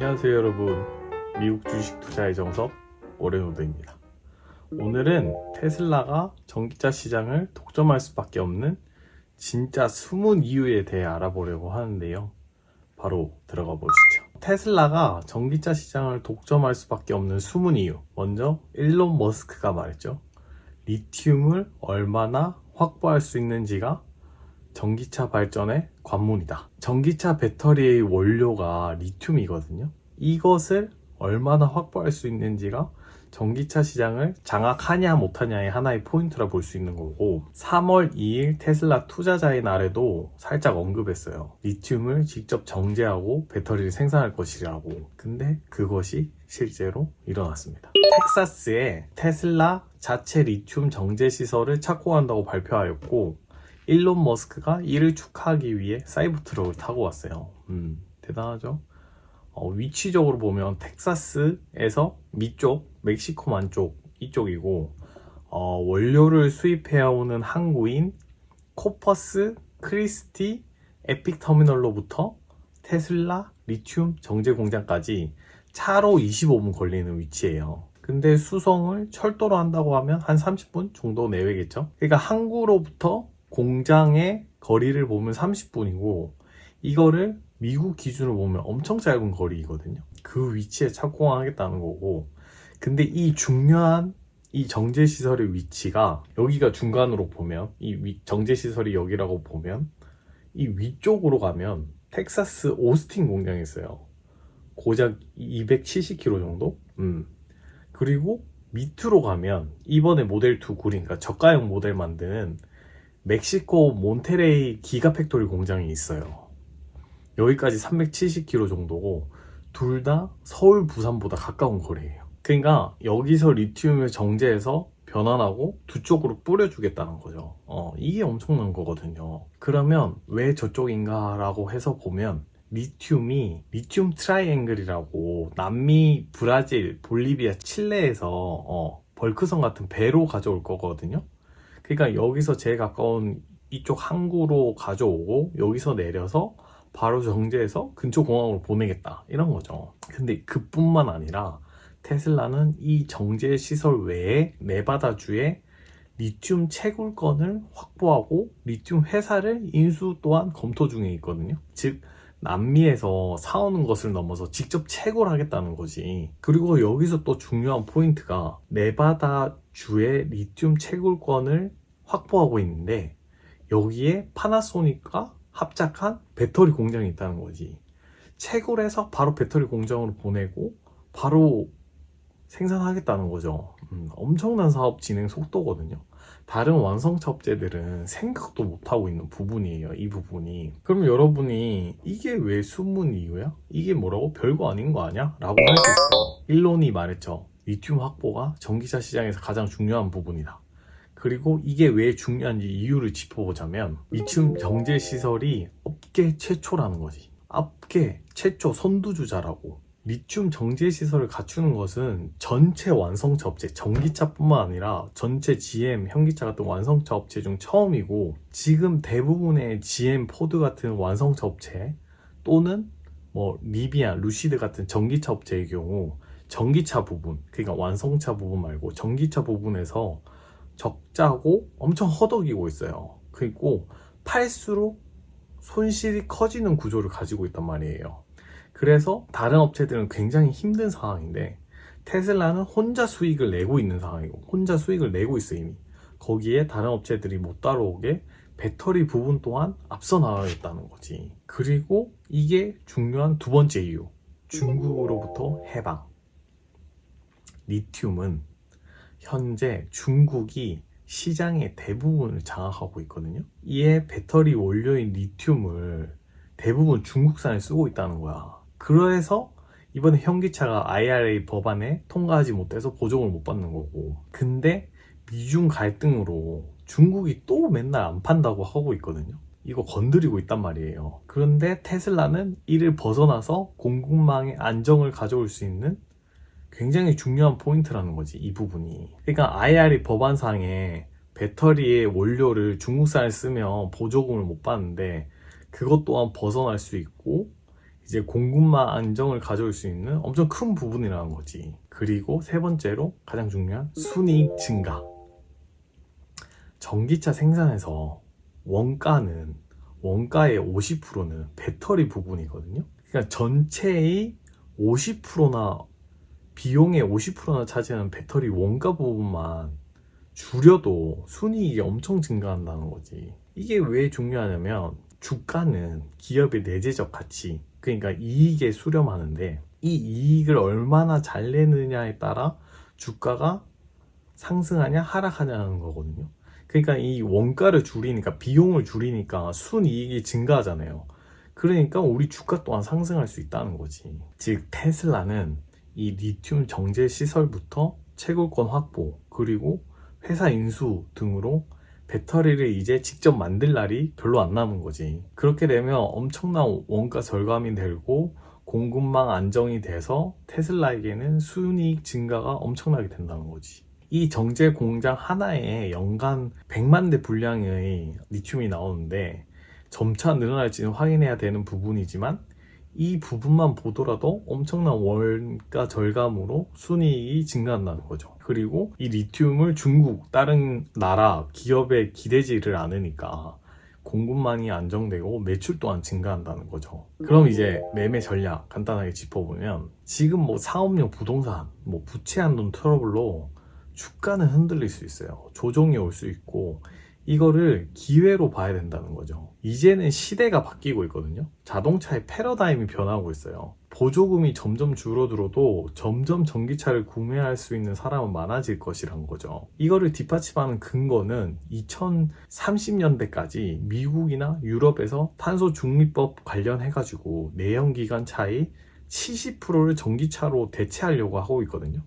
안녕하세요 여러분. 미국 주식 투자의 정석 오레노드입니다. 오늘은 테슬라가 전기차 시장을 독점할 수밖에 없는 진짜 숨은 이유에 대해 알아보려고 하는데요. 바로 들어가 보시죠. 테슬라가 전기차 시장을 독점할 수밖에 없는 숨은 이유. 먼저 일론 머스크가 말했죠. 리튬을 얼마나 확보할 수 있는지가 전기차 발전의 관문이다. 전기차 배터리의 원료가 리튬이거든요. 이것을 얼마나 확보할 수 있는지가 전기차 시장을 장악하냐 못하냐의 하나의 포인트라 볼 수 있는 거고 3월 2일 테슬라 투자자의 날에도 살짝 언급했어요. 리튬을 직접 정제하고 배터리를 생산할 것이라고. 근데 그것이 실제로 일어났습니다. 텍사스에 테슬라 자체 리튬 정제 시설을 착공한다고 발표하였고 일론 머스크가 이를 축하하기 위해 사이버 트럭을 타고 왔어요. 음, 대단하죠? 어, 위치적으로 보면 텍사스에서 밑쪽, 멕시코만 쪽 이쪽이고 어, 원료를 수입해오는 항구인 코퍼스 크리스티 에픽 터미널로부터 테슬라 리튬 정제 공장까지 차로 25분 걸리는 위치예요. 근데 수송을 철도로 한다고 하면 한 30분 정도 내외겠죠? 그러니까 항구로부터 공장의 거리를 보면 30분이고 이거를 미국 기준으로 보면 엄청 짧은 거리거든요. 그 위치에 착공하겠다는 거고 근데 이 중요한 이 정제 시설의 위치가 여기가 중간으로 보면 이 위- 정제 시설이 여기라고 보면 이 위쪽으로 가면 텍사스 오스틴 공장이 있어요. 고작 270km 정도? 음. 그리고 밑으로 가면 이번에 모델 2 구린 그러니까 저가형 모델 만드는 멕시코 몬테레이 기가 팩토리 공장이 있어요. 여기까지 370km 정도고 둘 다 서울 부산보다 가까운 거리예요. 그러니까 여기서 리튬을 정제해서 변환하고 두 쪽으로 뿌려주겠다는 거죠. 어, 이게 엄청난 거거든요. 그러면 왜 저쪽인가라고 해서 보면 리튬이 리튬 트라이앵글이라고 남미, 브라질, 볼리비아, 칠레에서 어, 벌크선 같은 배로 가져올 거거든요. 그러니까 여기서 제일 가까운 이쪽 항구로 가져오고 여기서 내려서 바로 정제해서 근처 공항으로 보내겠다 이런 거죠. 근데 그뿐만 아니라 테슬라는 이 정제 시설 외에 네바다주에 리튬 채굴권을 확보하고 리튬 회사를 인수 또한 검토 중에 있거든요. 즉 남미에서 사오는 것을 넘어서 직접 채굴하겠다는 거지. 그리고 여기서 또 중요한 포인트가 네바다 주의 리튬 채굴권을 확보하고 있는데 여기에 파나소닉과 합작한 배터리 공장이 있다는 거지. 채굴해서 바로 배터리 공장으로 보내고 바로 생산하겠다는 거죠. 음, 엄청난 사업 진행 속도거든요. 다른 완성차 업체들은 생각도 못하고 있는 부분이에요. 이 부분이. 그럼 여러분이 이게 왜 숨은 이유야? 이게 뭐라고? 별거 아닌 거 아니야? 라고 할 수 있어요. 일론이 말했죠. 리튬 확보가 전기차 시장에서 가장 중요한 부분이다. 그리고 이게 왜 중요한지 이유를 짚어보자면 리튬 정제 시설이 업계 최초라는 거지. 업계 최초 선두주자라고. 리튬 정제 시설을 갖추는 것은 전체 완성차 업체, 전기차뿐만 아니라 전체 GM, 현기차 같은 완성차 업체 중 처음이고 지금 대부분의 GM, 포드 같은 완성차 업체 또는 뭐 리비안, 루시드 같은 전기차 업체의 경우 전기차 부분, 그러니까 완성차 부분 말고 전기차 부분에서 적자고 엄청 허덕이고 있어요. 그리고 팔수록 손실이 커지는 구조를 가지고 있단 말이에요. 그래서 다른 업체들은 굉장히 힘든 상황인데 테슬라는 혼자 수익을 내고 있는 상황이고 혼자 수익을 내고 있어 이미 거기에 다른 업체들이 못 따라오게 배터리 부분 또한 앞서 나가겠다는 거지 그리고 이게 중요한 두 번째 이유 중국으로부터 해방 리튬은 현재 중국이 시장의 대부분을 장악하고 있거든요. 이에 배터리 원료인 리튬을 대부분 중국산에 쓰고 있다는 거야. 그래서 이번에 현기차가 IRA 법안에 통과하지 못해서 보조금을 못 받는 거고. 근데 미중 갈등으로 중국이 또 맨날 안 판다고 하고 있거든요. 이거 건드리고 있단 말이에요. 그런데 테슬라는 이를 벗어나서 공급망의 안정을 가져올 수 있는 굉장히 중요한 포인트라는 거지 이 부분이 그러니까 IRA 법안상에 배터리의 원료를 중국산을 쓰면 보조금을 못 받는데 그것 또한 벗어날 수 있고 이제 공급망 안정을 가져올 수 있는 엄청 큰 부분이라는 거지. 그리고 세 번째로 가장 중요한 순이익 증가. 전기차 생산에서 원가는 원가의 50%는 배터리 부분이거든요. 그러니까 전체의 50%나 비용의 50%나 차지하는 배터리 원가 부분만 줄여도 순이익이 엄청 증가한다는 거지. 이게 왜 중요하냐면 주가는 기업의 내재적 가치, 그러니까 이익에 수렴하는데 이 이익을 얼마나 잘 내느냐에 따라 주가가 상승하냐 하락하냐는 거거든요. 그러니까 이 원가를 줄이니까 비용을 줄이니까 순이익이 증가하잖아요. 그러니까 우리 주가 또한 상승할 수 있다는 거지. 즉 테슬라는 이 리튬 정제 시설부터 채굴권 확보 그리고 회사 인수 등으로 배터리를 이제 직접 만들 날이 별로 안 남은 거지. 그렇게 되면 엄청난 원가 절감이 되고 공급망 안정이 돼서 테슬라에게는 순이익 증가가 엄청나게 된다는 거지. 이 정제 공장 하나에 연간 100만 대 분량의 리튬이 나오는데 점차 늘어날지는 확인해야 되는 부분이지만 이 부분만 보더라도 엄청난 원가 절감으로 순이익이 증가한다는 거죠. 그리고 이 리튬을 중국 다른 나라 기업에 기대지를 않으니까 공급망이 안정되고 매출 또한 증가한다는 거죠. 그럼 이제 매매 전략 간단하게 짚어보면 지금 뭐 사업용 부동산, 뭐 부채 한돈 트러블로 주가는 흔들릴 수 있어요. 조정이 올 수 있고 이거를 기회로 봐야 된다는 거죠. 이제는 시대가 바뀌고 있거든요. 자동차의 패러다임이 변하고 있어요. 보조금이 점점 줄어들어도 점점 전기차를 구매할 수 있는 사람은 많아질 것이란 거죠. 이거를 뒷받침하는 근거는 2030년대까지 미국이나 유럽에서 탄소 중립법 관련해가지고 내연기관 차의 70%를 전기차로 대체하려고 하고 있거든요.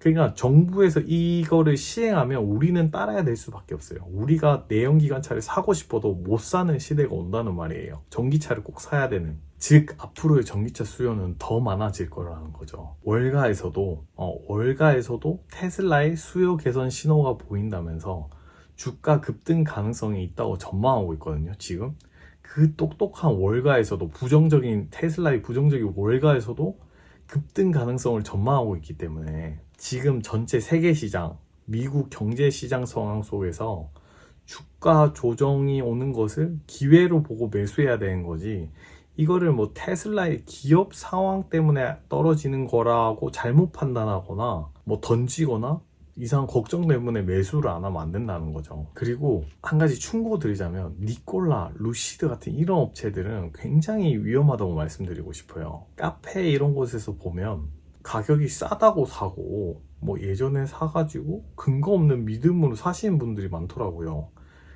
그러니까 정부에서 이거를 시행하면 우리는 따라야 될 수밖에 없어요. 우리가 내연기관차를 사고 싶어도 못 사는 시대가 온다는 말이에요. 전기차를 꼭 사야 되는. 즉 앞으로의 전기차 수요는 더 많아질 거라는 거죠. 월가에서도 어, 월가에서도 테슬라의 수요 개선 신호가 보인다면서 주가 급등 가능성이 있다고 전망하고 있거든요. 지금 그 똑똑한 월가에서도 부정적인 테슬라의 부정적인 월가에서도 급등 가능성을 전망하고 있기 때문에 지금 전체 세계 시장, 미국 경제 시장 상황 속에서 주가 조정이 오는 것을 기회로 보고 매수해야 되는 거지. 이거를 뭐 테슬라의 기업 상황 때문에 떨어지는 거라고 잘못 판단하거나 뭐 던지거나 이상 걱정 때문에 매수를 안 하면 안 된다는 거죠. 그리고 한 가지 충고 드리자면 니콜라, 루시드 같은 이런 업체들은 굉장히 위험하다고 말씀드리고 싶어요. 카페 이런 곳에서 보면 가격이 싸다고 사고 뭐 예전에 사가지고 근거 없는 믿음으로 사시는 분들이 많더라고요.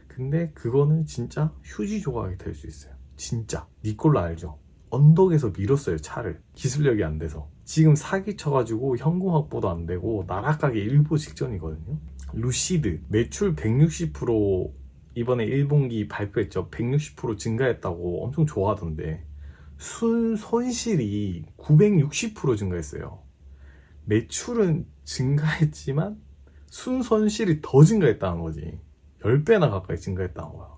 근데 그거는 진짜 휴지 조각이 될 수 있어요. 진짜. 니콜라 알죠? 언덕에서 밀었어요 차를. 기술력이 안 돼서. 지금 사기 쳐가지고 현금 확보도 안 되고 나락가기 일보 직전이거든요. 루시드. 매출 160% 이번에 1분기 발표했죠. 160% 증가했다고 엄청 좋아하던데. 순 손실이 960% 증가했어요 매출은 증가했지만 순 손실이 더 증가했다는 거지 10배나 가까이 증가했다는 거야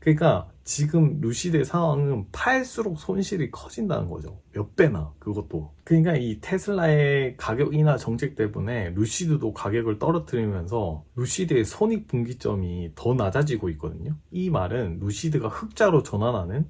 그러니까 지금 루시드의 상황은 팔수록 손실이 커진다는 거죠. 몇 배나 그것도. 그러니까 이 테슬라의 가격 인하 정책 때문에 루시드도 가격을 떨어뜨리면서 루시드의 손익 분기점이 더 낮아지고 있거든요. 이 말은 루시드가 흑자로 전환하는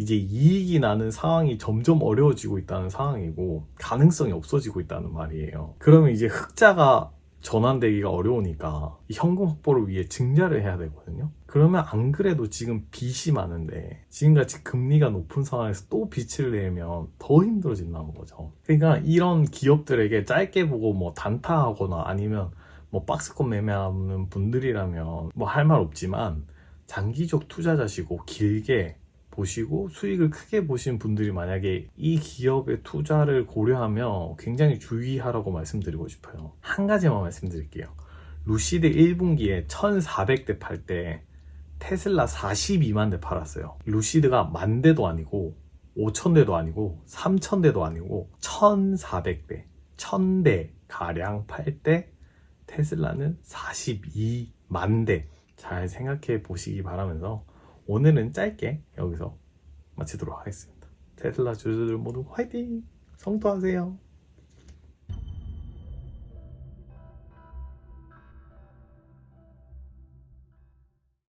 이제 이익이 나는 상황이 점점 어려워지고 있다는 상황이고 가능성이 없어지고 있다는 말이에요. 그러면 이제 흑자가 전환되기가 어려우니까 이 현금 확보를 위해 증자를 해야 되거든요. 그러면 안 그래도 지금 빚이 많은데 지금같이 금리가 높은 상황에서 또 빚을 내면 더 힘들어진다는 거죠. 그러니까 이런 기업들에게 짧게 보고 뭐 단타하거나 아니면 뭐 박스권 매매하는 분들이라면 뭐 할 말 없지만 장기적 투자자시고 길게 보시고 수익을 크게 보신 분들이 만약에 이 기업의 투자를 고려하며 굉장히 주의하라고 말씀드리고 싶어요. 한 가지만 말씀드릴게요. 루시드 1분기에 1400대 팔 때 테슬라 42만 대 팔았어요. 루시드가 만 대도 아니고 5천 대도 아니고 3천 대도 아니고 1400대, 1000대 가량 팔 때 테슬라는 42만 대. 잘 생각해 보시기 바라면서 오늘은 짧게 여기서 마치도록 하겠습니다. 테슬라 주주들 모두 화이팅! 성토하세요.